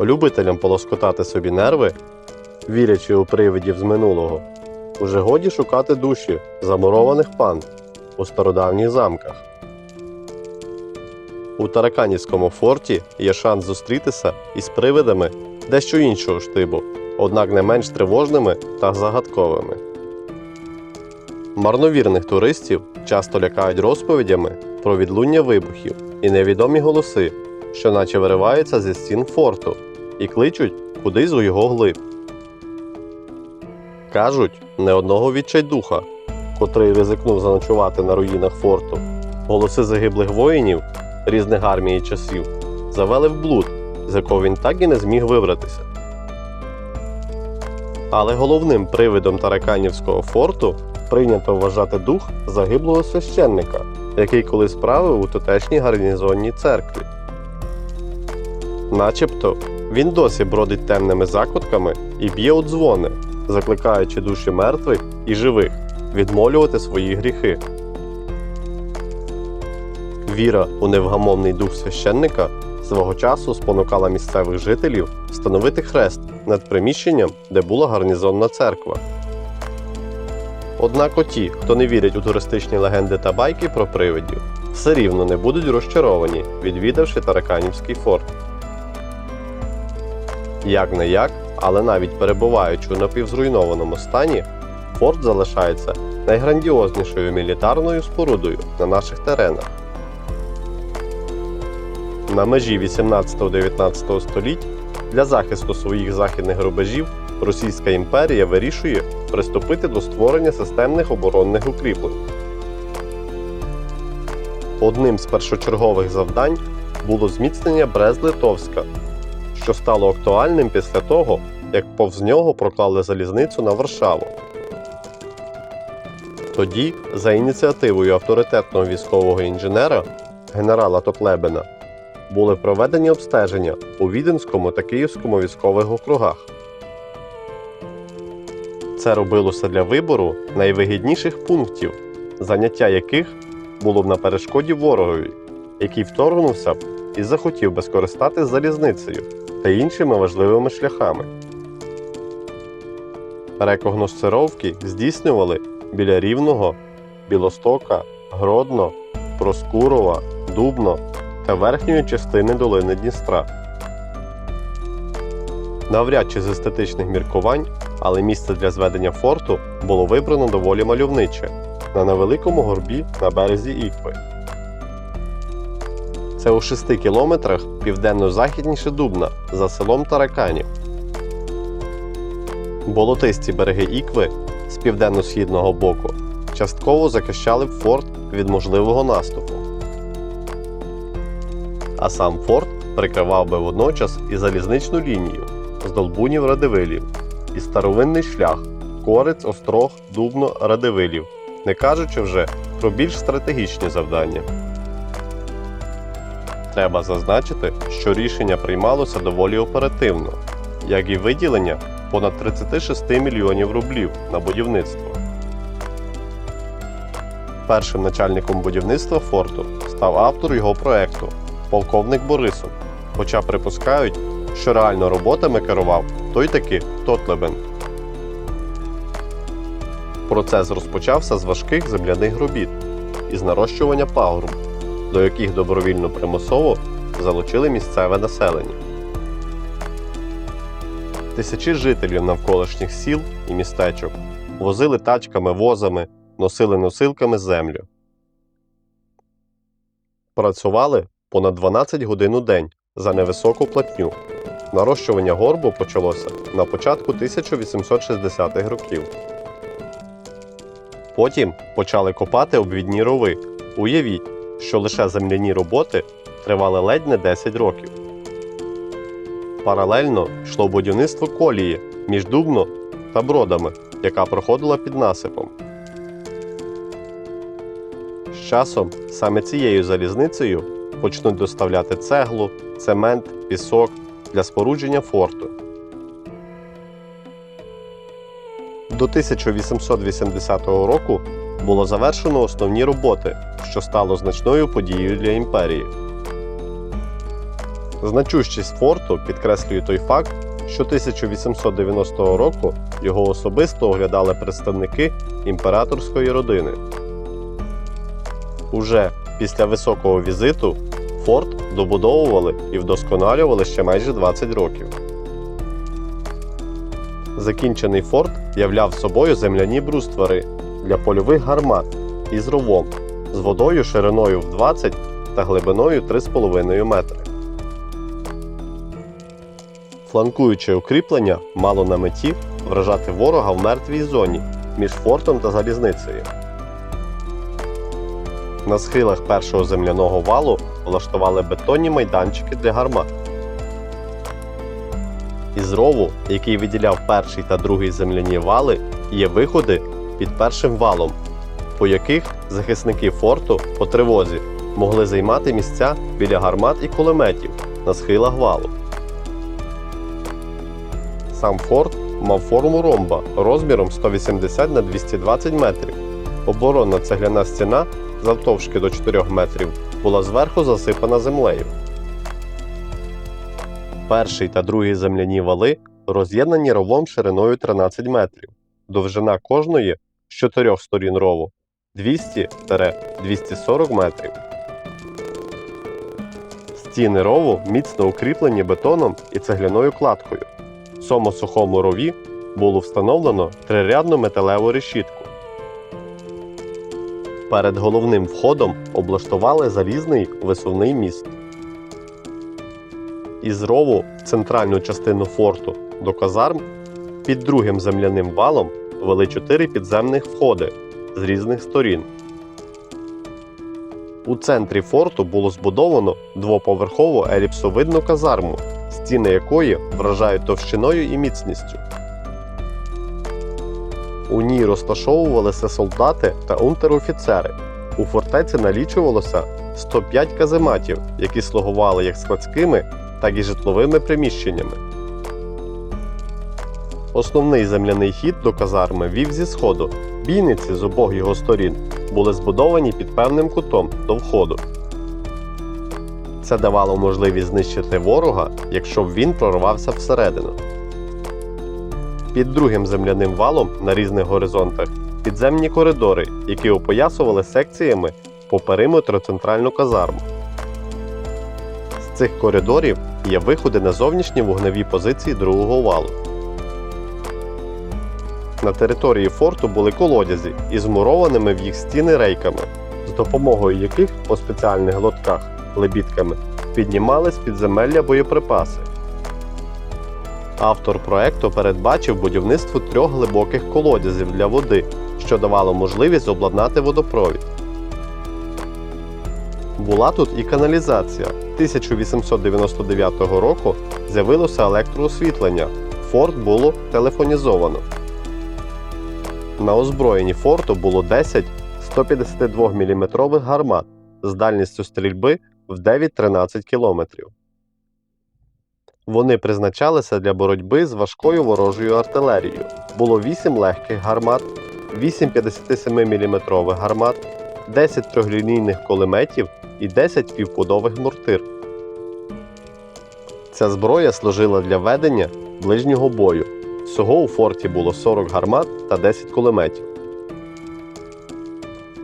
Любителям полоскотати собі нерви, вірячи у привидів з минулого, уже годі шукати душі замурованих панд у стародавніх замках. У Тараканівському форті є шанс зустрітися із привидами дещо іншого штибу, однак не менш тривожними та загадковими. Марновірних туристів часто лякають розповідями про відлуння вибухів і невідомі голоси, що наче вириваються зі стін форту і кличуть кудись у його глиб. Кажуть, не одного відчайдуха, котрий ризикнув заночувати на руїнах форту. Голоси загиблих воїнів різних армій і часів завели в блуд, з якого він так і не зміг вибратися. Але головним привидом Тараканівського форту прийнято вважати дух загиблого священника, який колись правив у тутешній гарнізонній церкві. Начебто він досі бродить темними закутками і б'є у дзвони, закликаючи душі мертвих і живих відмолювати свої гріхи. Віра у невгамовний дух священника свого часу спонукала місцевих жителів встановити хрест над приміщенням, де була гарнізонна церква. Однак оті, хто не вірять у туристичні легенди та байки про привидів, все рівно не будуть розчаровані, відвідавши Тараканівський форт. Як не як, але навіть перебуваючи у напівзруйнованому стані, форт залишається найграндіознішою мілітарною спорудою на наших теренах. На межі 18-19 століть для захисту своїх західних рубежів Російська імперія вирішує приступити до створення системних оборонних укріплень. Одним з першочергових завдань було зміцнення Брест-Литовська, що стало актуальним після того, як повз нього проклали залізницю на Варшаву. Тоді, за ініціативою авторитетного військового інженера генерала Тотлебена, були проведені обстеження у Віденському та Київському військових округах. Це робилося для вибору найвигідніших пунктів, заняття яких було б на перешкоді ворогові, який вторгнувся б і захотів би скористатись залізницею та іншими важливими шляхами. Рекогносцировки здійснювали біля Рівного, Білостока, Гродно, Проскурова, Дубно та верхньої частини долини Дністра. Навряд чи з естетичних міркувань, але місце для зведення форту було вибрано доволі мальовниче на невеликому горбі на березі Ікви. Це у 6 кілометрах південно-західніше Дубна за селом Тараканів. Болотисті береги Ікви з південно-східного боку частково захищали б форт від можливого наступу. А сам форт прикривав би водночас і залізничну лінію з Долбунів Радивилів і старовинний шлях Корець, Острог, Дубно, Радивилів, не кажучи вже про більш стратегічні завдання. Треба зазначити, що рішення приймалося доволі оперативно, як і виділення понад 36 мільйонів рублів на будівництво. Першим начальником будівництва форту став автор його проекту полковник Борисов, хоча припускають, що реально роботами керував той таки Тотлебен. Процес розпочався з важких земляних робіт із нарощування пагорб, до яких добровільно примусово залучили місцеве населення. Тисячі жителів навколишніх сіл і містечок возили тачками возами, носили носилками землю. Працювали понад 12 годин у день за невисоку платню. Нарощування горбу почалося на початку 1860-х років. Потім почали копати обвідні рови. Уявіть, що лише земляні роботи тривали ледь не 10 років. Паралельно йшло будівництво колії між Дубно та Бродами, яка проходила під насипом. З часом саме цією залізницею почнуть доставляти цеглу, цемент, пісок для спорудження форту. До 1880 року було завершено основні роботи, що стало значною подією для імперії. Значущість форту підкреслює той факт, що 1890 року його особисто оглядали представники імператорської родини. Уже після високого візиту форт добудовували і вдосконалювали ще майже 20 років. Закінчений форт являв собою земляні бруствари для польових гармат із ровом з водою шириною в 20 та глибиною 3,5 метри. Фланкуюче укріплення мало на меті вражати ворога в мертвій зоні між фортом та залізницею. На схилах першого земляного валу влаштували бетонні майданчики для гармат. Із рову, який виділяв перший та другий земляні вали, є виходи під першим валом, по яких захисники форту по тривозі могли займати місця біля гармат і кулеметів на схилах валу. Сам форт мав форму ромба розміром 180 на 220 метрів. Оборонна цегляна стіна завтовшки до 4 метрів була зверху засипана землею. Перший та другий земляні вали роз'єднані ровом шириною 13 метрів. Довжина кожної з чотирьох сторін рову 200-240 метрів. Стіни рову міцно укріплені бетоном і цегляною кладкою. В цьому сухому рові було встановлено трирядну металеву решітку. Перед головним входом облаштували залізний висувний міст. Із рову в центральну частину форту до казарм під другим земляним валом вели чотири підземних входи з різних сторін. У центрі форту було збудовано двоповерхову еліпсовидну казарму, стіни якої вражають товщиною і міцністю. У ній розташовувалися солдати та унтер-офіцери. У фортеці налічувалося 105 казематів, які слугували як складськими, так і житловими приміщеннями. Основний земляний хід до казарми вів зі сходу. Бійниці з обох його сторін були збудовані під певним кутом до входу. Це давало можливість знищити ворога, якщо б він прорвався всередину. Під другим земляним валом на різних горизонтах підземні коридори, які опоясували секціями по периметру центральну казарму. З цих коридорів є виходи на зовнішні вогневі позиції другого валу. На території форту були колодязі із змурованими в їх стіни рейками, з допомогою яких по спеціальних лотках лебідками піднімались підземелля боєприпаси. Автор проекту передбачив будівництво трьох глибоких колодязів для води, що давало можливість обладнати водопровід. Була тут і каналізація. 1899 року з'явилося електроосвітлення. Форт було телефонізовано. На озброєнні форту було 10 152 мм гармат з дальністю стрільби в 9-13 км. Вони призначалися для боротьби з важкою ворожою артилерією. Було 8 легких гармат, 8 57 мм гармат, 10 трьохлінійних кулеметів і 10 півпудових мортир. Ця зброя служила для ведення ближнього бою. Всього у форті було 40 гармат та 10 кулеметів.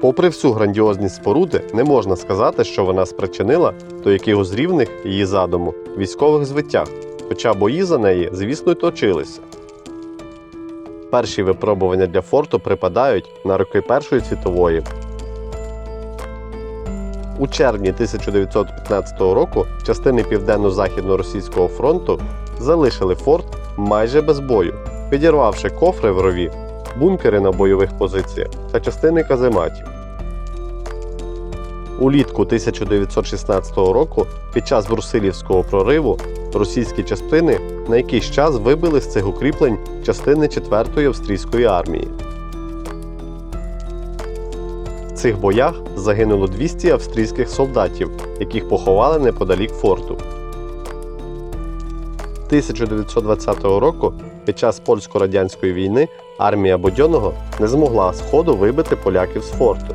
Попри всю грандіозність споруди, не можна сказати, що вона спричинила до якихось рівних її задуму військових звиттях, хоча бої за неї, звісно, й точилися. Перші випробування для форту припадають на роки Першої світової. У червні 1915 року частини Південно-Західно-Російського фронту залишили форт майже без бою, підірвавши кофри в рові, бункери на бойових позиціях та частини казематів. Улітку 1916 року під час Брусилівського прориву російські частини на якийсь час вибили з цих укріплень частини 4-ї австрійської армії. В цих боях загинуло 200 австрійських солдатів, яких поховали неподалік форту. 1920 року під час польсько-радянської війни армія Будьонного не змогла з ходу вибити поляків з форту.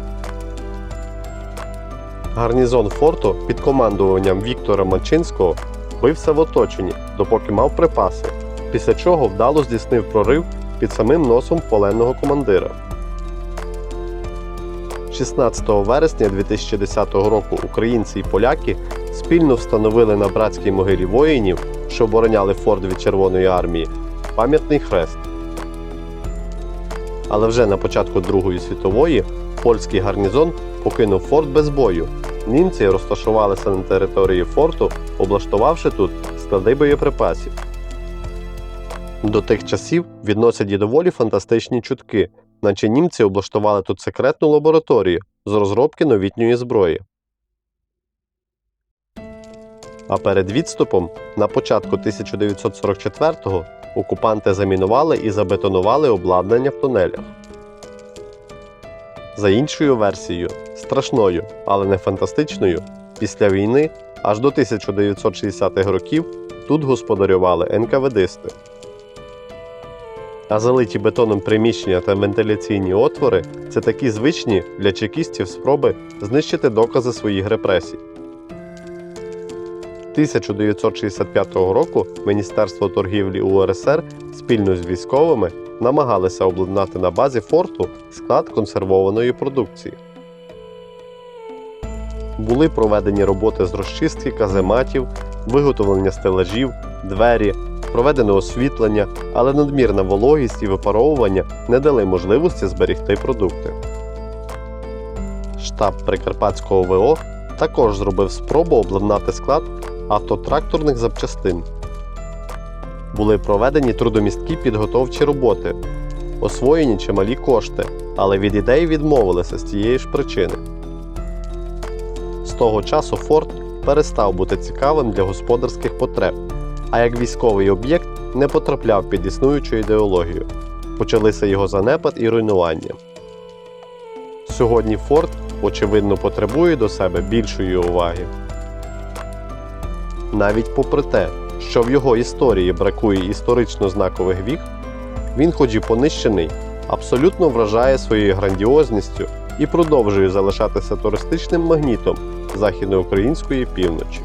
Гарнізон форту під командуванням Віктора Мачинського бився в оточенні, допоки мав припаси, після чого вдало здійснив прорив під самим носом поленного командира. 16 вересня 2010 року українці і поляки спільно встановили на братській могилі воїнів, що обороняли форт від Червоної армії, пам'ятний хрест. Але вже на початку Другої світової польський гарнізон покинув форт без бою. Німці розташувалися на території форту, облаштувавши тут склади боєприпасів. До тих часів відносять і доволі фантастичні чутки, наче німці облаштували тут секретну лабораторію з розробки новітньої зброї. А перед відступом на початку 1944-го окупанти замінували і забетонували обладнання в тунелях. За іншою версією, страшною, але не фантастичною, після війни аж до 1960-х років тут господарювали НКВДисти. А залиті бетоном приміщення та вентиляційні отвори це такі звичні для чекістів спроби знищити докази своїх репресій. 1965 року Міністерство торгівлі УРСР спільно з військовими намагалися обладнати на базі форту склад консервованої продукції. Були проведені роботи з розчистки казематів, виготовлення стелажів, двері, проведено освітлення, але надмірна вологість і випаровування не дали можливості зберігти продукти. Штаб Прикарпатського ВО також зробив спробу обладнати склад автотракторних запчастин. Були проведені трудомісткі підготовчі роботи, освоєні чималі кошти, але від ідей відмовилися з тієї ж причини. З того часу форт перестав бути цікавим для господарських потреб, а як військовий об'єкт не потрапляв під існуючу ідеологію. Почалися його занепад і руйнування. Сьогодні форт, очевидно, потребує до себе більшої уваги. Навіть попри те, що в його історії бракує історично знакових віг, він, хоч і понищений, абсолютно вражає своєю грандіозністю і продовжує залишатися туристичним магнітом західноукраїнської півночі.